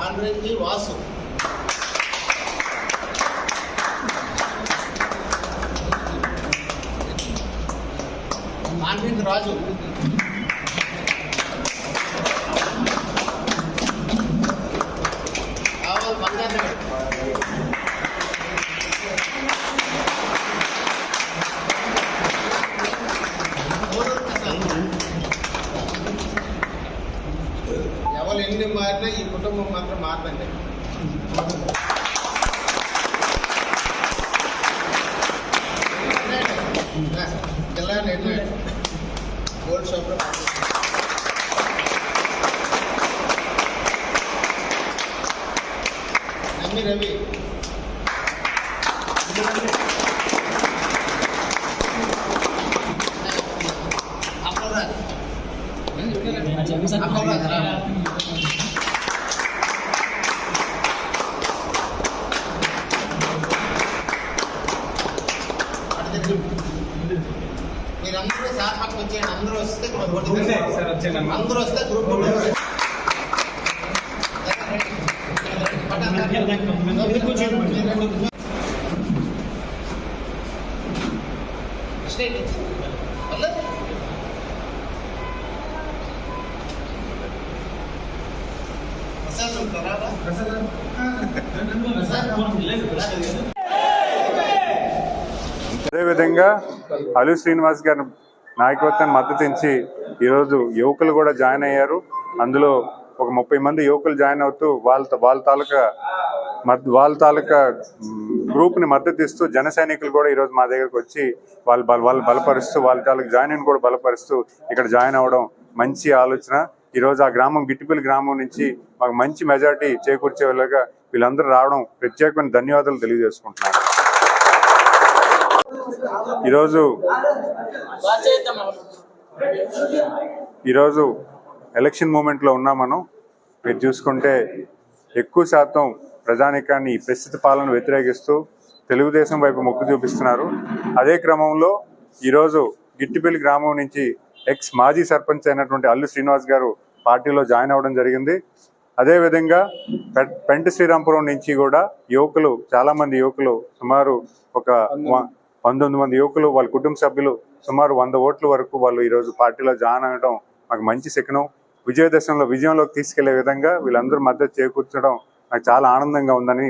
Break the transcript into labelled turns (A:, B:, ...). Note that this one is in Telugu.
A: ఆండ్రెడ్డి వాసు ఆండ్రెడ్డి రాజు మారినా ఈ కుటుంబం మాత్రం మారదండి. జిల్లా నెట్ గోల్డ్ షాప్లో నమ్మి రవి. అప్పలరాజు అప్పలరాజు సార్ పక్కన వచ్చేయండి అందరూ వస్తే గ్రూప్ అందరూ వస్తే గ్రూప్
B: అదేవిధంగా అలు శ్రీనివాస్ గారిని నాయకత్వాన్ని మద్దతు ఇచ్చి ఈరోజు యువకులు కూడా జాయిన్ అయ్యారు. అందులో ఒక ముప్పై మంది యువకులు జాయిన్ అవుతూ వాళ్ళ వాళ్ళ తాలూకా మద్ వాళ్ళ తాలూకా గ్రూప్ని మద్దతు ఇస్తూ జన సైనికులు కూడా ఈరోజు మా దగ్గరకు వచ్చి వాళ్ళు వాళ్ళు బలపరుస్తూ వాళ్ళ తాలూకు జాయిన్ కూడా బలపరుస్తూ ఇక్కడ జాయిన్ అవ్వడం మంచి ఆలోచన. ఈరోజు ఆ గ్రామం గిట్టిపల్లి గ్రామం నుంచి మాకు మంచి మెజార్టీ చేకూర్చేలాగా వీళ్ళందరూ రావడం ప్రత్యేకమైన ధన్యవాదాలు తెలియజేసుకుంటున్నాను. ఈరోజు ఈరోజు ఎలక్షన్ మూమెంట్లో ఉన్నాం మనం. మీరు చూసుకుంటే ఎక్కువ శాతం ప్రజానికాన్ని ప్రస్తుత పాలన వ్యతిరేకిస్తూ తెలుగుదేశం వైపు మొక్కు చూపిస్తున్నారు. అదే క్రమంలో ఈరోజు గిట్టిపల్లి గ్రామం నుంచి ఎక్స్ మాజీ సర్పంచ్ అయినటువంటి అల్లు శ్రీనివాస్ గారు పార్టీలో జాయిన్ అవ్వడం జరిగింది. అదేవిధంగా పె- పెంట శ్రీరాంపురం నుంచి కూడా యువకులు చాలామంది యువకులు సుమారు ఒక పంతొమ్మిది మంది యువకులు వాళ్ళ కుటుంబ సభ్యులు సుమారు వంద ఓట్ల వరకు వాళ్ళు ఈరోజు పార్టీలో జాయిన్ అవ్వడం మాకు మంచి శకనం. విజయదశంలో విజయంలోకి తీసుకెళ్ళే విధంగా వీళ్ళందరూ మద్దతు చేకూర్చడం నాకు చాలా ఆనందంగా ఉందని